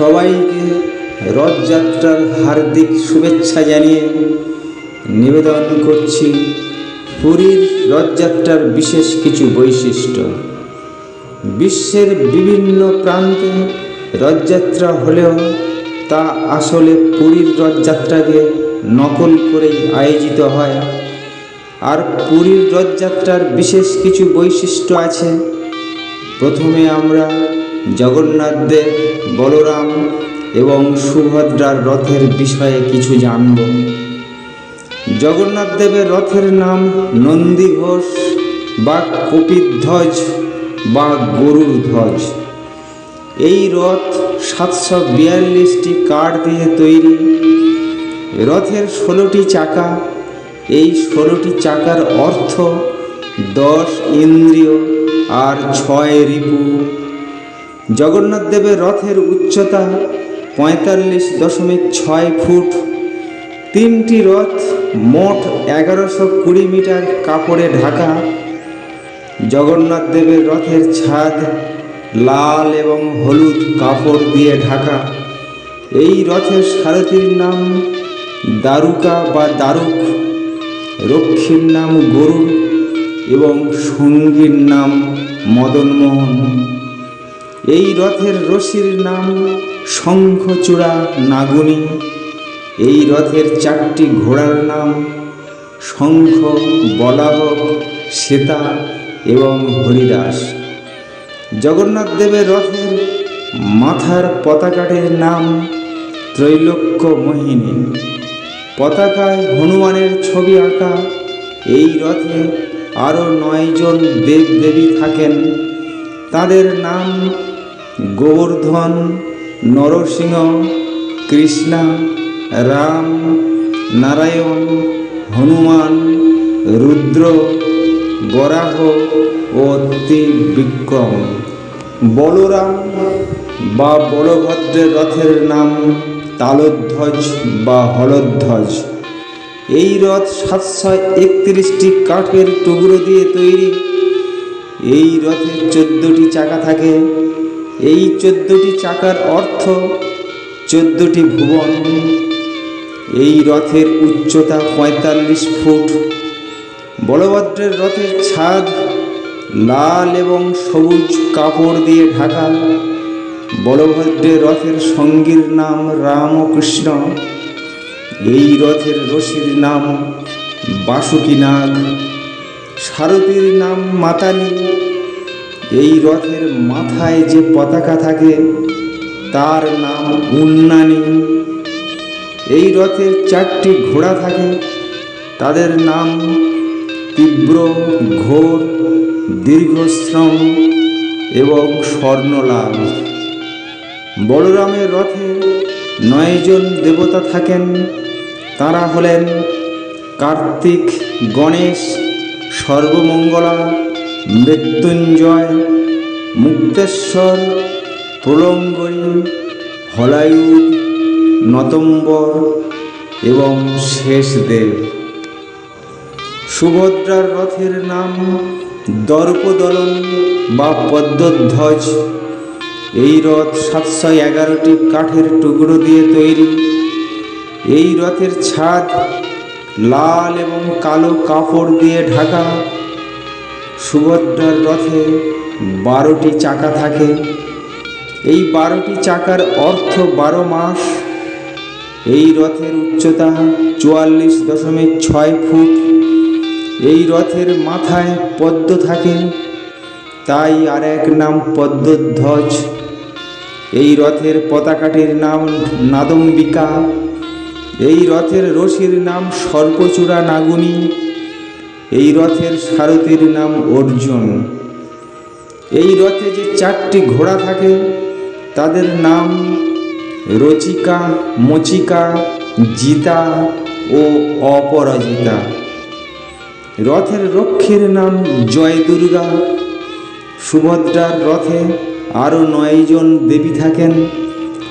সবাইকে রথযাত্রার হার্দিক শুভেচ্ছা জানিয়ে নিবেদন করছি পুরীর রথযাত্রার বিশেষ কিছু বৈশিষ্ট্য। বিশ্বের বিভিন্ন প্রান্তে রথযাত্রা হলেও তা আসলে পুরীর রথযাত্রাকে নকল করেই আয়োজিত হয়। আর পুরীর রথযাত্রার বিশেষ কিছু বৈশিষ্ট্য আছে। প্রথমে আমরা জগন্নাথ দেব বলরাম এবং সুভদ্রার রথের বিষয়ে কিছু জানব। জগন্নাথদেবের রথের নাম নন্দী ঘোষ বা কপিধ্বজ বা গরুর ধ্বজ। এই রথ সাতশো বিয়াল্লিশটি কাঠ দিয়ে তৈরি। রথের ষোলোটি চাকা। এই ষোলোটি চাকার অর্থ দশ ইন্দ্রিয় আর ছয় রিপু। জগন্নাথ দেবের রথের উচ্চতা পঁয়তাল্লিশ দশমিক ছয় ফুট। তিনটি রথ মোট এগারোশো কুড়ি মিটার কাপড়ে ঢাকা। জগন্নাথ দেবের রথের ছাদ লাল এবং হলুদ কাপড় দিয়ে ঢাকা। এই রথের সারথীর নাম দারুকা বা দারুক। রক্ষীর নাম গরুর এবং সঙ্গীর নাম মদনমোহন। এই রথের রশির নাম শঙ্খচূড়া নাগুনি। এই রথের চারটি ঘোড়ার নাম শঙ্খ বলাহক শ্বেতা এবং হরিদাস। জগন্নাথ দেবের রথের মাথার পতাকাটির নাম ত্রৈলোক্য মোহিনী। পতাকায় হনুমানের ছবি আঁকা। এই রথে আরও নয়জন দেব দেবী থাকেন। তাদের নাম গোবর্ধন, নরসিংহ, কৃষ্ণা, রাম, নারায়ণ, হনুমান, রুদ্র, বরাহ ও ত্রিবিক্রম বলরাম বা বলভদ্রের রথের নাম তালধ্বজ বা হলধ্বজ। এই রথ সাতশো একত্রিশটি কাঠের টুকরো দিয়ে তৈরি। এই রথের চোদ্দোটি চাকা থাকে। এই চোদ্দোটি চাকার অর্থ চোদ্দোটি ভুবন। এই রথের উচ্চতা পঁয়তাল্লিশ ফুট। বলভদ্রের রথের ছাদ লাল এবং সবুজ কাপড় দিয়ে ঢাকা বলভদ্রের রথের সঙ্গীর নাম রামকৃষ্ণ। এই রথের রশির নাম বাসুকীনাগ সারথীর নাম মাতালি। এই রথের মাথায় যে পতাকা থাকে, তার নাম উন্নানি। এই রথের চারটি ঘোড়া থাকে, তাদের নাম তীব্র, ঘোর, দীর্ঘশ্রম এবং স্বর্ণলাভ বলরামের রথে নয়জন দেবতা থাকেন। তারা হলেন কার্তিক, গণেশ, সর্বমঙ্গলা মৃত্যুঞ্জয়, মুক্তেশ্বর প্রলঙ্গরী হলায়ুদ নতম্বর এবং শেষদেব। সুভদ্রার রথের নাম দর্পদলন বা পদ্মধ্বজ। এই রথ সাতশো এগারোটি কাঠের টুকরো দিয়ে তৈরি। এই রথের ছাদ লাল এবং কালো কাপড় দিয়ে ঢাকা। সুভদ্রার রথে বারোটি চাকা থাকে। এই বারোটি চাকার অর্থ বারো মাস। এই রথের উচ্চতা চুয়াল্লিশ দশমিক ছয় ফুট। এই রথের মাথায় পদ্ম থাকে। তাই আর এক নাম পদ্মধ্বজ। এই রথের পতাকাটির নাম নাদম্বিকা। এই রথের রশির নাম সর্পচূড়া নাগুনি। এই রথের সারথীর নাম অর্জুন। এই রথে যে চারটি ঘোড়া থাকে, তাদের নাম রচিকা, মচিকা, জিতা ও অপরাজিতা। রথের রক্ষীর নাম জয় দুর্গা সুভদ্রার রথে আরও নয়জন দেবী থাকেন।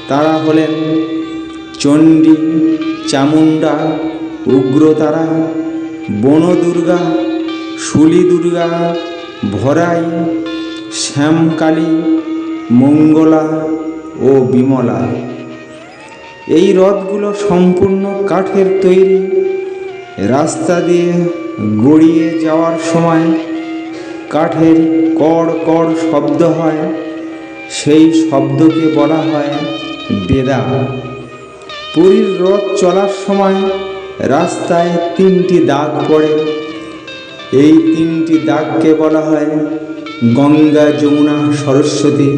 তারা হলেন চণ্ডী, চামুণ্ডা, উগ্রতারা বনদুর্গা শুলি দুর্গা ভরাই, শ্যামকালী, মঙ্গলা ও বিমলা। এই রথগুলো সম্পূর্ণ কাঠের তৈরি। রাস্তা দিয়ে গড়িয়ে যাওয়ার সময় কাঠের কড় কড় শব্দ হয়। সেই শব্দকে বলা হয় বেদা। পুরীর রথ চলার সময় রাস্তায় তিনটি দাগ পড়ে। এই তিনটি দাগকে বলা হয় গঙ্গা যমুনা সরস্বতী।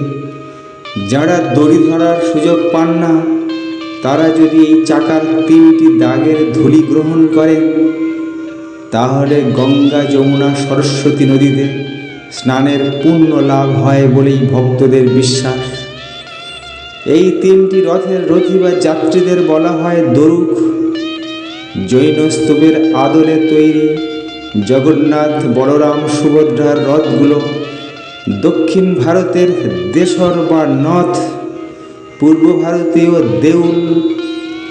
যারা দড়ি ধরার সুযোগ পান না, তারা যদি এই চাকার তিনটি দাগের ধুলি গ্রহণ করেন তাহলে গঙ্গা যমুনা সরস্বতী নদীতে স্নানের পূর্ণ লাভ হয় বলেই ভক্তদের বিশ্বাস। এই তিনটি রথের রথী বা যাত্রীদের বলা হয় দরুক। জৈন স্তূপের আদলে তৈরি জগন্নাথ বলরাম সুভদ্রার রথগুলো দক্ষিণ ভারতের দেশর বা নথ পূর্ব ভারতীয় দেউল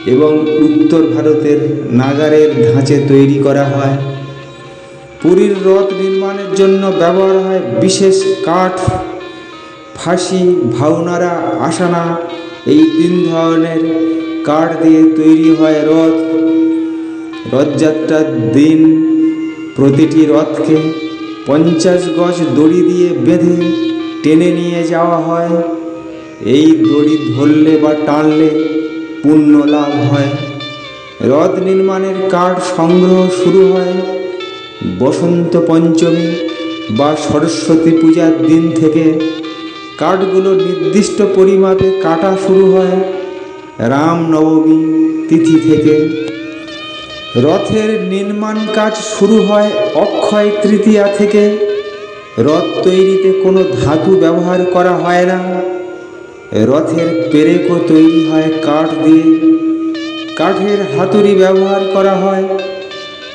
এবং উত্তর ভারতের নাগারের ধাঁচে তৈরি করা হয়। পুরীর রথ নির্মাণের জন্য ব্যবহার হয় বিশেষ কাঠ, ফাঁসি ভাউনারা আসানা, এই তিন ধরনের কাঠ দিয়ে তৈরি হয় রথ। রথযাত্রার দিন প্রতিটি রথকে পঞ্চাশ গজ দড়ি দিয়ে বেঁধে টেনে নিয়ে যাওয়া হয়। এই দড়ি ধরলে বা টানলে পুণ্য লাভ হয়। রথ নির্মাণের কাঠ সংগ্রহ শুরু হয় বসন্ত পঞ্চমী বা সরস্বতী পূজার দিন থেকে। কাঠগুলো নির্দিষ্ট পরিমাপে কাটা শুরু হয় রামনবমী তিথি থেকে। রথের নির্মাণ কাজ শুরু হয় অক্ষয় তৃতীয়া থেকে। রথ তৈরিতে কোনো ধাতু ব্যবহার করা হয় না। রথের পেরেকও তৈরি হয় কাঠ দিয়ে। কাঠের হাতুড়ি ব্যবহার করা হয়।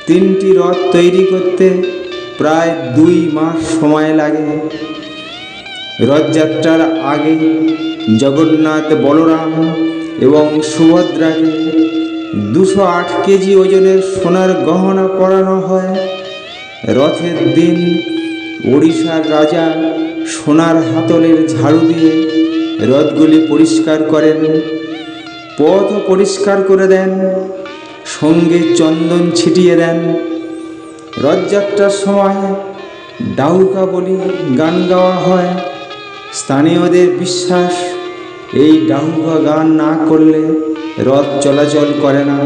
তিনটি রথ তৈরি করতে প্রায় দুই মাস সময় লাগে। রথযাত্রার আগে জগন্নাথ বলরাম এবং সুভদ্রাকে দুশো আট কেজি ওজনের সোনার গহনা পরানো হয়। রথের দিন ওড়িশার রাজা সোনার হাতলের ঝাড়ু দিয়ে রথগুলি পরিষ্কার করেন, পথ পরিষ্কার করে দেন, সঙ্গে চন্দন ছিটিয়ে দেন। রথযাত্রার সময় ডাউকা বলি গান গাওয়া হয়। স্থানীয়দের বিশ্বাস, এই ডাহুয়া গান না করলে রথ চলাচল করে না।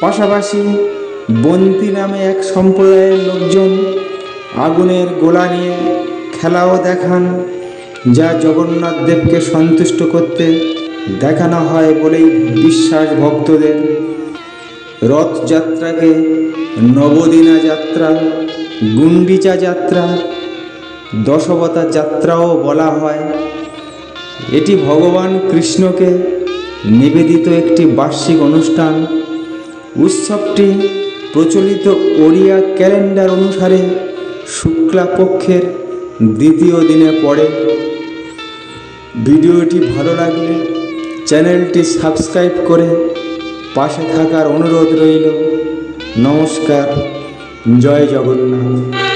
পাশাপাশি বন্তি নামে এক সম্প্রদায়ের লোকজন আগুনের গোলা নিয়ে খেলাও দেখান, যা জগন্নাথ দেবকে সন্তুষ্ট করতে দেখানো হয় বলেই বিশ্বাস ভক্তদের। রথযাত্রাকে নবদিনা যাত্রা গুন্ডিচা যাত্রা দশবতা যাত্রাও বলা হয়। এটি ভগবান কৃষ্ণকে নিবেদিত একটি বার্ষিক অনুষ্ঠান। উৎসবটি প্রচলিত ওড়িয়া ক্যালেন্ডার অনুসারে শুক্লা পক্ষের দ্বিতীয় দিনে পড়ে। ভিডিওটি ভালো লাগলে চ্যানেলটি সাবস্ক্রাইব করে পাশে থাকার অনুরোধ রইল। নমস্কার, জয় জগন্নাথ।